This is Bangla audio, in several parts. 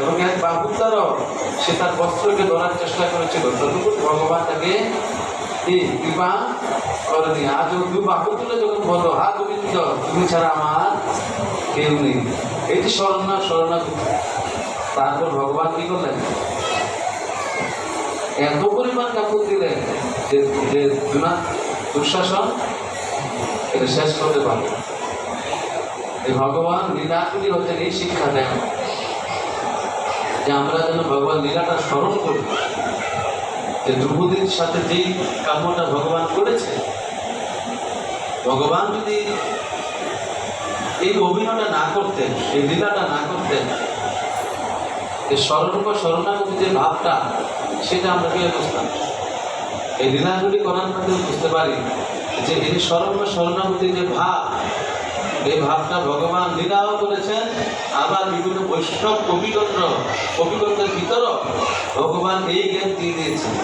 এবং এক বাহুতারও সে তার বস্ত্রকে ধরার চেষ্টা করেছিল। তদুপরি ভগবান তাকে কৃপা করেনি আজ দু বাহু তুলে যখন বলো হা গোবিন্দ, তুমি ছাড়া আমার কেউ নেই। যে স্মরণা স্মরণা তারপর ভগবান কি করলেন? এত পরিমাণ কাপড় দিলেন যে যে দুঃশাসন এটা শেষ করতে এই ভগবান লীলাগুলি হচ্ছেন এই শিক্ষা দেন। যে আমরা যেন ভগবান লীলাটা স্মরণ করি। যে দ্রৌপদীর সাথে যেই কাম্যটা ভগবান করেছে, ভগবান যদি এই অভিনয়টা না করতেন, এই লীলাটা না করতেন, এই স্মরণ বা স্মরণাগতি যে ভাবটা, সেটা আমরা পেয়ে বুঝতাম এই লীলাগুলি করার মাধ্যমে বুঝতে পারি যে এই স্মরণ বা স্মরণাগতির যে ভাব, এই ভাবটা ভগবান লীলাও করেছেন আবার বিভিন্ন বৈষ্ণব কবিগত্র কবিগত্রের ভিতরও ভগবান এই জ্ঞান দিয়ে দিয়েছেন।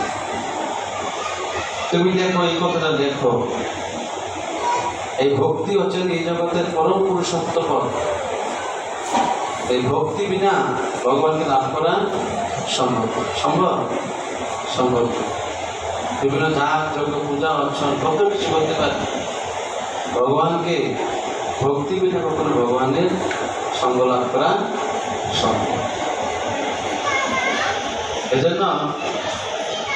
তুমি দেখো, এই কথাটা দেখো। এই ভক্তি হচ্ছে এই জগতের পরম পুরুষত্ব পদ এই ভক্তি বিনা ভগবানকে লাভ করা সম্ভব সম্ভব সম্ভব। বিভিন্ন যাগ যজ্ঞ, পূজা, অর্চন কত কিছু করতে পারে, ভগবানকে ভক্তি বিনা কখনো ভগবানের করা সম্ভব। এজন্য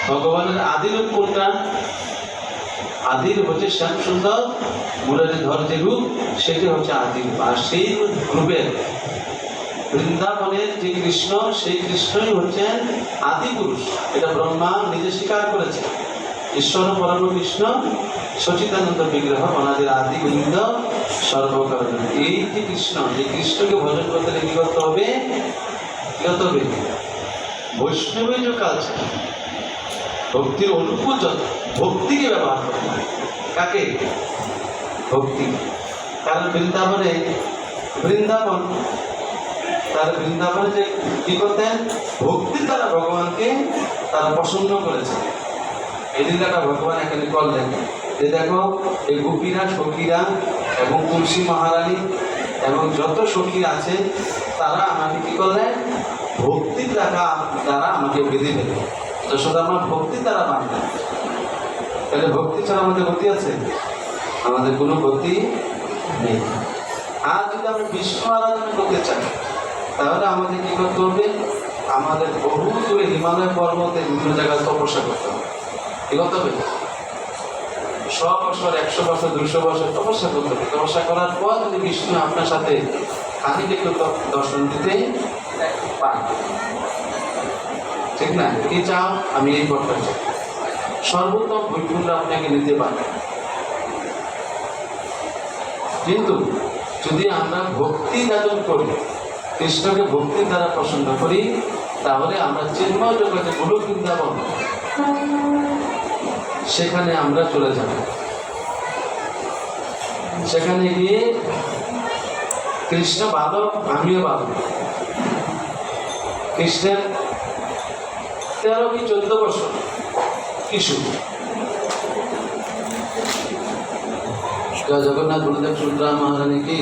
ভগবানের রূপ কোনটা? আদির হচ্ছে শ্যাম সুন্দর যে রূপ, সেটি হচ্ছে আদি রূপ আর সেই রূপের। বৃন্দাবনের যে কৃষ্ণ, সেই কৃষ্ণই হচ্ছেন আদি পুরুষ। এটা ব্রহ্মা নিজে স্বীকার করেছে ঈশ্বর পরম কৃষ্ণ সচিদানন্দ বিগ্রহ অনাদির আদি বৃন্দ, সর্বকারণ। এই যে কৃষ্ণ, যে কৃষ্ণকে ভজন করতে গেলে কি করতে হবে কি করতে হবে বৈষ্ণবের যে কালচার ভক্তির যত, ভক্তিকে ব্যবহার করতে হবে। কাকে? ভক্তি। কারণ বৃন্দাবনে, বৃন্দাবন, তার বৃন্দাবনে যে কি করতেন? ভক্তি তারা ভগবানকে তারা পছন্দ করেছে এই লীলাটা ভগবান এখানে করলেন। যে দেখো, এই গোপীরা, সখীরা এবং তুলসী মহারানী এবং যত সখী আছে, তারা আমাকে কি করলেন ভক্তির টাকা দ্বারা আমাকে বেঁধে দিল যশোদা আমার ভক্তির দ্বারা বাঁধলেন তাহলে ভক্তি ছাড়া আমাদের গতি আছে? আমাদের কোনো গতি নেই। আর যদি আমি বিষ্ণু আরাধনা করতে চাই, তাহলে আমাদের কি করতে হবে? আমাদের বহু দূরে হিমালয় পর্বতে বিভিন্ন জায়গায় তপস্যা করতে হবে। কি করতে হবে? শ বছর একশো বছর, দুশো বছর তপস্যা করতে হবে তপস্যা করার পর যদি বিষ্ণু আপনার সাথে খানিক একটু দর্শন দিতে পান ঠিক না? কি চাও? আমি এই করতে চাই। সর্বোত্তম বৈকুণ্ঠ আপনাকে নিতে পারবে। কিন্তু যদি আমরা ভক্তি যাজন করি, কৃষ্ণকে ভক্তির দ্বারা পছন্দ করি, তাহলে আমরা চিন্ময় জগতে গুরু বৃন্দাবন। সেখানে আমরা চলে যাব। সেখানে গিয়ে কৃষ্ণ বালক আমিও বালক কৃষ্ণের তেরো কি চোদ্দ বছর? জয় জগন্নাথ, গুরুদেব সুন্দরা মহারানী কি?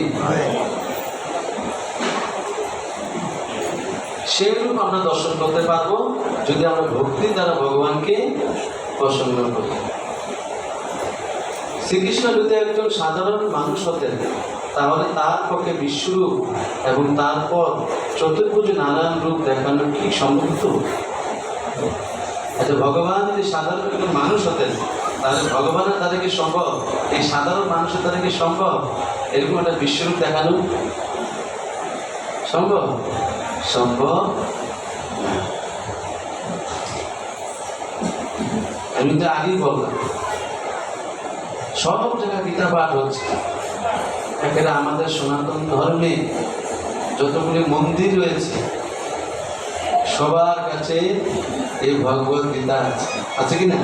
সেরূপ আমরা দর্শন করতে পারব যদি আমরা ভক্তি দ্বারা ভগবানকে পছন্দ করি শ্রীকৃষ্ণ যদি একজন সাধারণ মানুষ হতেন, তাহলে তার পক্ষে বিশ্বরূপ এবং তারপর চতুর্ভুজ নারায়ণ রূপ দেখানো কি সম্ভব আচ্ছা ভগবান যদি সাধারণ একজন মানুষ হতেন, তাহলে ভগবানের দ্বারা কি সম্ভব, এই সাধারণ মানুষের দ্বারা কি সম্ভব, এরকম একটা বিশ্বরূপ দেখানো সম্ভব? সম্ভব না। আমি তো আগেই বললাম। সব জায়গায় গীতা পাঠ হচ্ছে। একেবারে আমাদের সনাতন ধর্মে যতগুলি মন্দির রয়েছে, সবার কাছে এই ভগবত গীতা আছে। আছে কি না?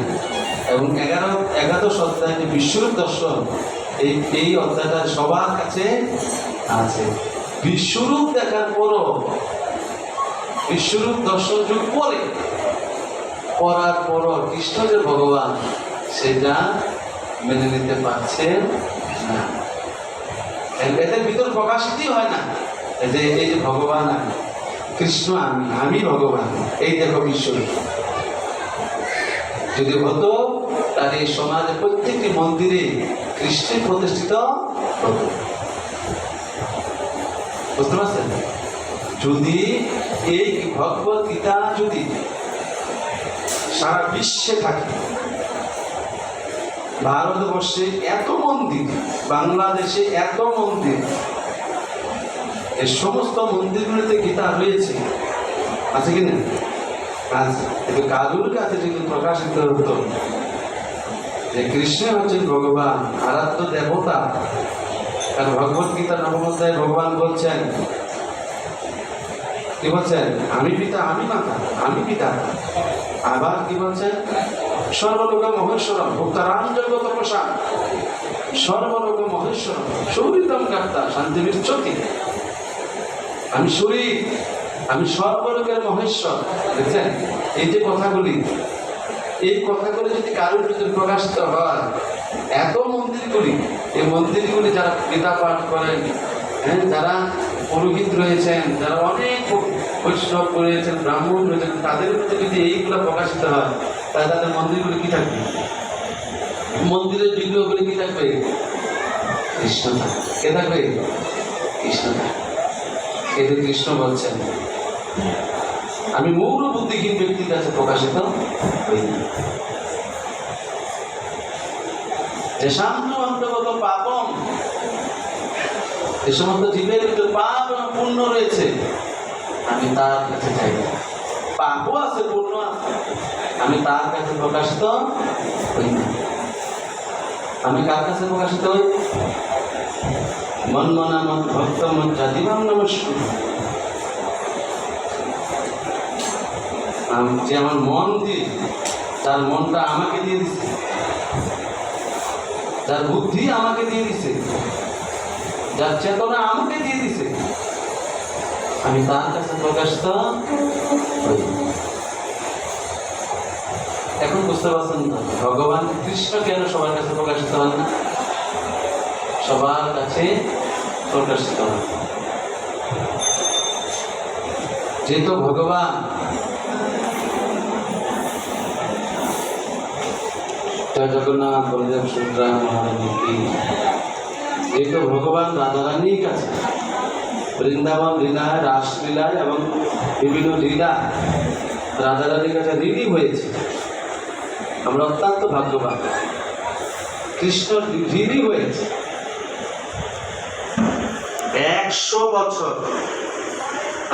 এবং এগারো একাদশ অধ্যায় যে বিশ্বরূপ দর্শন, এই এই অধ্যায়টা সবার কাছে আছে। বিশ্বরূপ দেখার পরও বিশ্বরূপ দর্শন যুগ পরে পড়ার পরও কৃষ্ণ যে ভগবান, সেটা মেনে নিতে পারছে না। এদের ভিতর প্রকাশিতই হয় না যে এই যে ভগবান আমি, কৃষ্ণ আমি আমি ভগবান, এই দেখো বিশ্ব যদি হতো, তাহলে এই সমাজের প্রত্যেকটি মন্দিরে কৃষ্ণের প্রতিষ্ঠিত হতো। বুঝতে পারছেন? যদি এই ভগবত গীতা যদি সারা বিশ্বে থাকে। ভারতবর্ষে এত মন্দির, বাংলাদেশে এত মন্দির। এই সমস্ত মন্দিরগুলিতে গীতা রয়েছে। আছে কি না? আছে। কিন্তু কালুর কাছে যদি প্রকাশিত হতো যে কৃষ্ণ হচ্ছেন ভগবান, আরাধ্য দেবতা কারণ ভগবত গীতা নবম অধ্যায়ে ভগবান বলছেন কি বলছেন আমি পিতা, আমি মাতা, আমি পিতা। আবার কি বলছেন সর্বলোক মহেশ্বর ভক্তারাম জগত প্রসাদ। সর্বলোক মহেশ্বর সৌরিতম কার্তা শান্তি বিচ্ছতি আমি শরীর আমি সর্বলোকের মহেশ্বর। দেখছেন? এই যে কথাগুলি, এই কথাগুলি যদি কারোর যদি প্রকাশিত হয়, এত মন্দিরগুলি, এই মন্দিরগুলি যারা গীতা পাঠ করেন হ্যাঁ যারা পুরোহিত রয়েছেন যারা অনেক বৈষ্ণব রয়েছেন ব্রাহ্মণ রয়েছেন তাদের মধ্যে যদি এইগুলো প্রকাশিত হয়, তাহলে তাদের মন্দিরগুলি কি থাকবে? মন্দিরের বিগ্রহগুলি কি থাকবে? কৃষ্ণ কে থাকবে? কৃষ্ণ থাকবে। কৃষ্ণ বলছেন, আমি মৌর বুদ্ধিহীন ব্যক্তির কাছে প্রকাশিত হইনি যে শান্ত অন্তর্গত পাপম যে সমস্ত জীবের পুণ্য রয়েছে, আমি তার কাছে চাই পাপও আছে পুণ্য আছে। আমি তার কাছে প্রকাশিত হই না। আমি কার কাছে প্রকাশিত হই? মন মনা মন ভক্ত মন নমস্কার যে আমার মন দিয়ে, তার মনটা আমাকে দিয়ে দিচ্ছে যার বুদ্ধি আমাকে দিয়ে দিছে। যার চেতনা আমাকে দিয়ে দিছে। আমি তার কাছে প্রকাশিত। এখন বুঝতে পারছেন ভগবান কৃষ্ণ কেন সবার কাছে প্রকাশিত হন না সবার কাছে প্রকাশিত হন যেহেতু ভগবান জয় জগন্নাথ, বলদেব সুদ্রা মহারানী যেহেতু ভগবান রাধারানীর কাছে বৃন্দাবন লীলায় রাসলীলায় এবং বিভিন্ন লীলা রাধারানীর কাছে ঋণী হয়েছে। আমরা অত্যন্ত ভাগ্যবান। কৃষ্ণ ঋণী হয়েছে। একশো বছর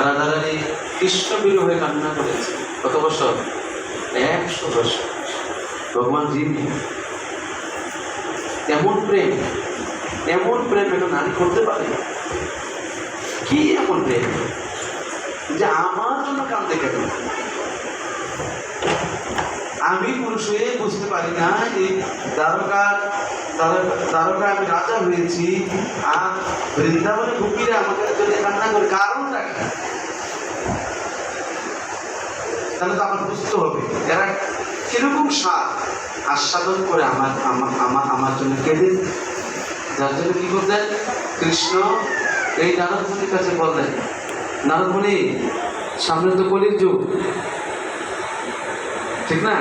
রাধারানী কৃষ্ণ বিরহে কান্না করেছে। কত বছর? একশো বছর। ভগবান ঋণী এমন প্রেম এমন প্রেম এটা নারী করতে পারে? কি এমন প্রেম যে আমার জন্য কান্দে কেন? আমি পুরুষ হয়ে বুঝতে পারি না এই দ্বারকার দ্বারকা আমি রাজা হয়েছি, আর বৃন্দাবনে ঢুকিলে আমাকে যদি কান্না করে, কারণটা কি? তাহলে তো আমার বুঝতে হবে, এরা কীরকম স্বাদ আস্বাদন করে আমার আমার আমার আমার জন্য কেঁদে, যার জন্য কি করতেন? কৃষ্ণ এই নারদমণির কাছে বললেন নারদমণি সামনে তো কলির যুগ। ঠিক না?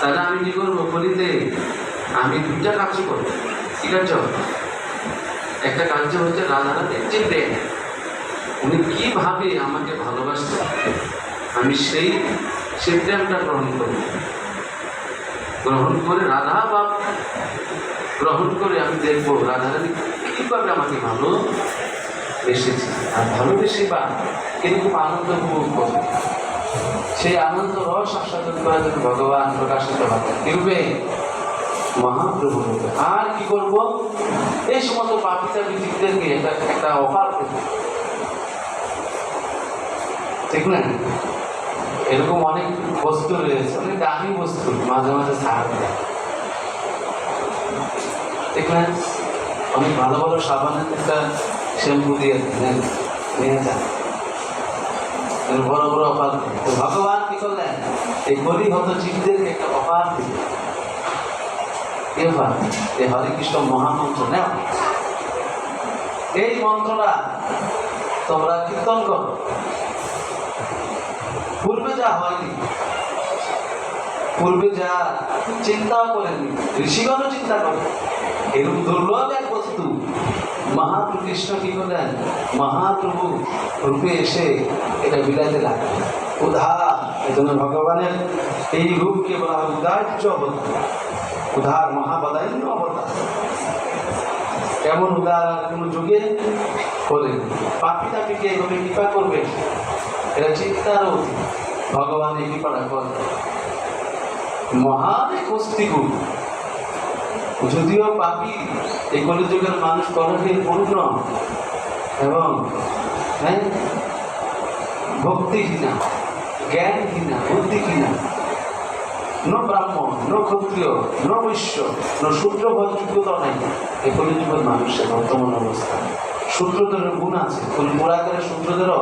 তাহলে আমি কি করব? কলিতে আমি দুইটা কাজ করব। ঠিক আছে? একটা কার্য হচ্ছে রাধারানীর যে প্রেম। উনি কীভাবে আমাকে ভালোবাসতেন, আমি সেই সেই প্রেমটা গ্রহণ করব গ্রহণ করে রাধা বা গ্রহণ করে আমি দেখব রাধারানী কীভাবে আমাকে ভালো বেসেছে আর ভালোবেসে বা কীরকম আনন্দ উপভোগ করবে সেই আনন্দ রস আস্বাদন করার জন্য ভগবান প্রকাশিত হবে কিরূপে? মহাপ্রভু। আর কি করব? এই সমস্ত পাপিতা বিচিকদেরকে একটা একটা অফার দেব। ঠিক না? এরকম অনেক বস্তু রয়েছে, অনেক দামি বস্তু মাঝে মাঝে ছাড় দেয়। ঠিক না? অনেক ভালো ভালো সাবানের একটা শ্যাম্পু দিয়ে যান। বড় বড় তো ভগবান কি করলেন? এই গরি হত জীবদেরকে একটা কি অফার এই হরে কৃষ্ণ মহামন্ত্র এই মন্ত্রটা তোমরা কীর্তন করো। যা হয়নি, পূর্বে যা চিন্তাও করেননি ঋষিগণও চিন্তা করেন এরকম দুর্লভ এক মহাপ্রভু কৃষ্ণ কি করলেন? মহাপ্রভু রূপে এসে এটা বিলাতে লাগলেন। উদার এজন্য ভগবানের এই রূপকে বলা হয় উদার্য অবতার। উদার মহাবদান্য অবতার। কেমন উদার কোনো যুগে করেন পাপি তাপিকে এইভাবে কৃপা করবে এটা চিন্তার অতীত। ভগবান এই কৃপাটা করে মহান এক যদিও পাপি এই কলিযুগের মানুষ কলহে পূর্ণ এবং হ্যাঁ ভক্তিহীনা, জ্ঞানহীনা, বুদ্ধিহীনা, ন ব্রাহ্মণ, ন ক্ষত্রিয়, ন বৈশ্য, ন শূদ্র যোগ্যতা নাই। এই কলিযুগের মানুষের বর্তমান অবস্থা। শূদ্রদের গুণ আছে পুরাকারের শূদ্রদেরও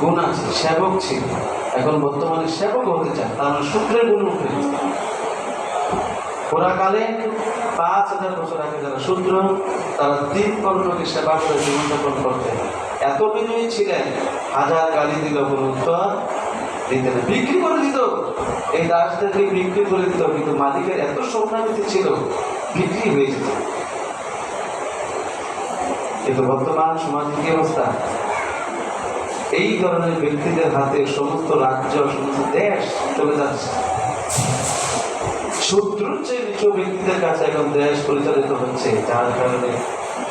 গুণ আছে, সেবক ছিল। এখন বর্তমানে সেবক হতে চায়, তার শূদ্রের গুণ উঠে। পুরাকালে পাঁচ হাজার বছর আগে যারা শূদ্র, তারা তিন কর্ণকে সেবা করে জীবনযাপন করতেন এত বিনয়ী ছিলেন, হাজার গালি দিল কোনো উত্তর, দিতে না, বিক্রি করে দিত। এই দাসদেরকে বিক্রি করে দিত, কিন্তু মালিকের এত সম্মানিত ছিল, বিক্রি হয়ে যেত। কিন্তু বর্তমান সমাজের কি অবস্থা? এই ধরনের ব্যক্তিদের হাতে সমস্ত রাজ্য, সমস্ত দেশ চলে যাচ্ছে। শত্রুর চেয়ে নিচু ব্যক্তিদের কাছে এখন দেশ পরিচালিত হচ্ছে, যার কারণে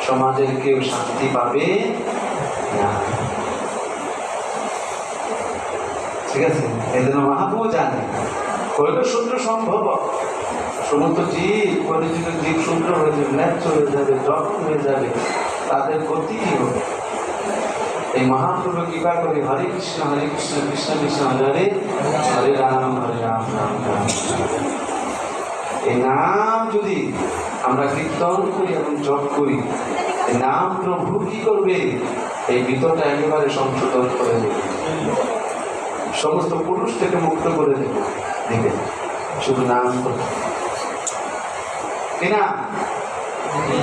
সমাজের কেউ শান্তি পাবে না। ঠিক আছে? এই জন্য মহাপ্রভু জানে কইল শূদ্র সম্ভব। সমস্ত জীব, পরিচিত জীব শূদ্র হয়ে যাবে, ন্যায্য হয়ে যাবে যখন হয়ে যাবে, তাদের গতি হবে? এই মহাপ্রভু কৃপা করে হরে কৃষ্ণ হরে কৃষ্ণ কৃষ্ণ কৃষ্ণ, হরে হরে হরে রাম হরে রাম রাম রাম। এই নাম যদি আমরা কীর্তন করি এবং জপ করি, এই নাম প্রভু কি করবে? এই ভিতরটা একেবারে সংশোধন করে দেবে। সমস্ত পুরুষ থেকে মুক্ত করে দেবে, দিবে। শুধু নাম করে। কি না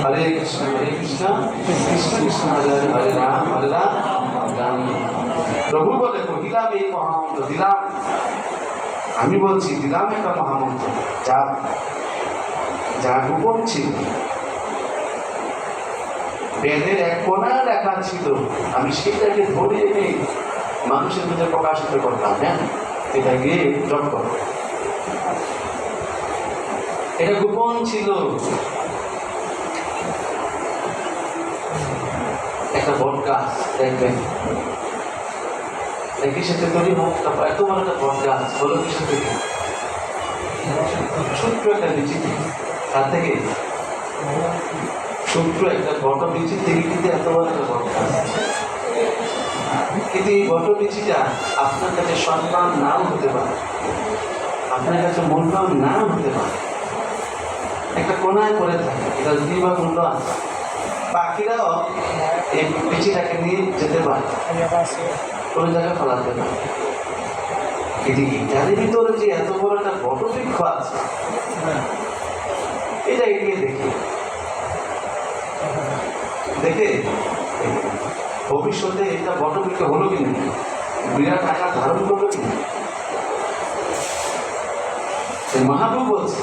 হরে কৃষ্ণ হরে কৃষ্ণ। কৃষ্ণ কৃষ্ণ হরে হরে রাম হরে রাম। রাম প্রভু বলে কহিলাম এই মহামন্ত্র আমি বলছি দিলাম একটা মহামন্ত্র। যা যা গোপন ছিল। বেদের এক কোনা লেখা ছিল, আমি সেটাকে ধরে এনে মানুষের মধ্যে প্রকাশিত করতাম হ্যাঁ? এটা গিয়ে কর। এটা গোপন ছিল। একটা বট গাছ, দেখবেন। একই সাথে হোক, তারপর এত বড় একটা বট গাছ, বলো থেকে ছোট্ট একটা বিচি তার থেকে ছোট্ট একটা বট বিচির থেকে কিন্তু এত বড় একটা বট গাছ। কিন্তু এই বট বিচিটা আপনার কাছে সম্মান নাও হতে পারে। আপনার কাছে মূল্যায়ন নাও হতে পারে। একটা কোনায় করে থাকে, এটা যদি বা মূল্য আছে। পাখিরাও এই বিচিটাকে নিয়ে যেতে পারে। জায়গায় ফেলাতে পারে কিন্তু ইটালির ভিতরে যে এত বড় একটা বটবৃক্ষ আছে, এটা এগিয়ে দেখি। দেখে ভবিষ্যতে এটা বটবৃক্ষ হলো কিনা? বিরাট আকার ধারণ করল কিনা? এই মহাপ্রভু বলছে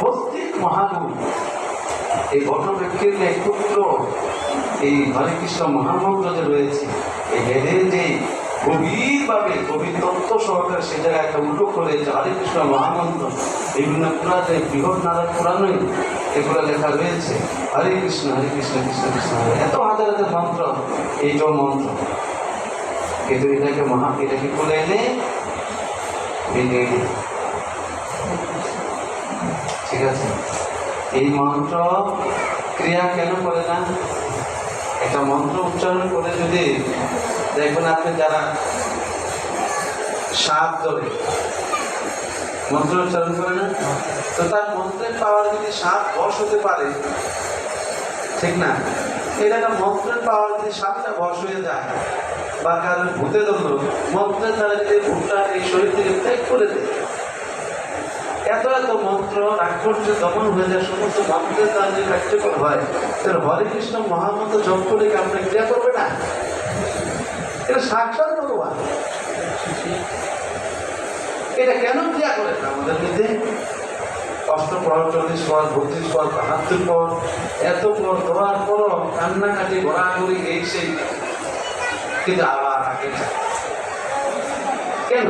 প্রত্যেক মহাপ্রভু এই বটবৃক্ষের যে একত্র এই হরে কৃষ্ণ মহামন্ত্র যে রয়েছে এই যে গভীরভাবে গভীর তত্ত্ব সহকারে সে জায়গায় একটা উল্টো করে যে হরে মহামন্ত্র বিভিন্ন পুরাতে বৃহৎ পুরাণই এগুলো লেখা রয়েছে। হরে কৃষ্ণ হরে কৃষ্ণ কৃষ্ণ কৃষ্ণ এত হাজার হাজার মন্ত্র এইটাও মন্ত্র। কিন্তু এটাকে মহা, এটাকে এনে ঠিক আছে? এই মন্ত্র ক্রিয়া কেন করে না? একটা মন্ত্র উচ্চারণ করে যদি দেখবেন আপনি যারা সাপ ধরে মন্ত্র উচ্চারণ করে না? তো তার মন্ত্রের পাওয়ার যদি সাপ বশ হতে পারে, ঠিক না? এটা মন্ত্রের পাওয়ার যদি সাপটা বশ হয়ে যায়, বা কারোর ভূতে ধরলো মন্ত্রের দ্বারা যদি ভূতটা এই শরীর থেকে ত্যাগ করে দেয়, এত এত মন্ত্র রাক্ষসে দমন হয়ে যায়, সমস্ত মন্ত্রের দ্বারা যদি কার্যকর হয়, তাহলে হরে কৃষ্ণ মহামন্ত্র জপ করে কি আমরা ক্রিয়া করবে না? এটা সাক্ষাৎ ভগবান এটা কেন ক্রিয়া করে না আমাদের মধ্যে অষ্ট পর, চল্লিশ পর, বত্রিশ পর, বাহাত্তর পর, এত পর দেওয়ার পরও কান্নাকাটি, ঘোরাঘুরি, এই সেই। কিন্তু আবার আগে কেন?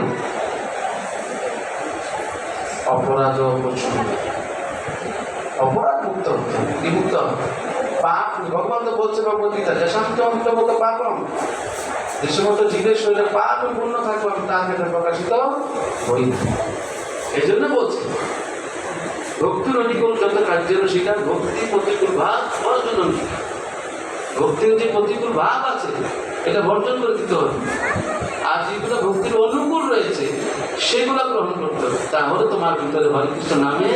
অপরাধ অপরাধ মুক্ত হতে হবে কি মুক্ত পাপ, ভগবান তো বলছে ভগবদ্গীতা, যে শান্ত অন্তর্গত পাপম। যে সমস্ত জীবের শরীরে পাপ পূর্ণ থাকবে আমি তার ক্ষেত্রে প্রকাশিত হই এই জন্য বলছি ভক্তির অনুকূল যত কার্যের শিকার, ভক্তি প্রতিকূল ভাব অঙ্গীকার ভক্তির যে প্রতিকূল ভাব আছে, এটা বর্জন করে দিতে হবে। আর যেগুলো ভক্তির অনুকূল রয়েছে, সেগুলো গ্রহণ করতে হবে। তাহলে তোমার ভিতরে হরে কৃষ্ণ নামে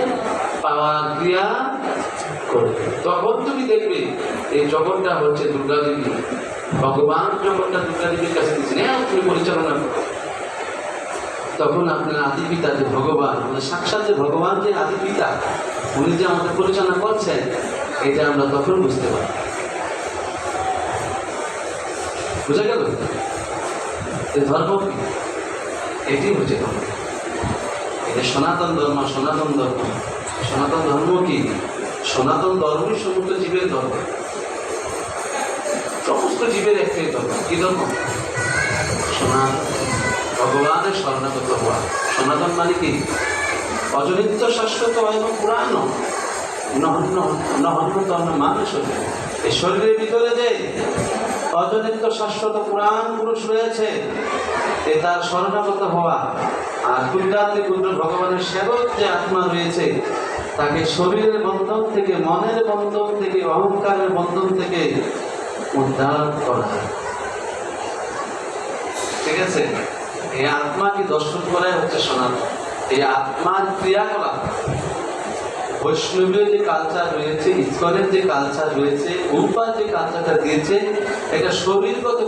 পাওয়ার ক্রিয়া করবে। তখন তুমি দেখবে, এই জগৎটা হচ্ছে দুর্গা দেবী ভগবান দুর্গা কাছে দিচ্ছেন হ্যাঁ পরিচালনা তখন আপনার আদি পিতা যে ভগবান মানে সাক্ষাৎ যে ভগবান যে আদি পিতা, উনি যে আমাদের পরিচালনা করছেন, এটা আমরা তখন বুঝতে পারি। বুঝা গেল? ধর্ম কি? এটি হচ্ছে ধর্ম। এটা সনাতন ধর্ম সনাতন ধর্ম। সনাতন ধর্ম কি? সনাতন ধর্মই সমস্ত জীবের ধর্ম। সমস্ত জীবের একটাই ধর্ম কি ধর্ম? সনাতন। ভগবানের শরণাগত হওয়া সনাতন মানে কি? অজনিত্য শাশ্বত এবং পুরাণ। শরীরের ভিতরে যে পুরাণ পুরুষ রয়েছে, এ তার আর ভগবানের যে আত্মা রয়েছে, তাকে শরীরের বন্ধন থেকে, মনের বন্ধন থেকে, অহংকারের বন্ধন থেকে উদ্ধার করা ঠিক আছে? এই আত্মাকে দর্শন করাই হচ্ছে সনাতন? এই আত্মার ক্রিয়াকলাপ। বৈষ্ণবীয় যে কালচার রয়েছে, ইস্কনের যে কালচার রয়েছে উপার যে কালচারটা দিয়েছে, এটা শরীরগত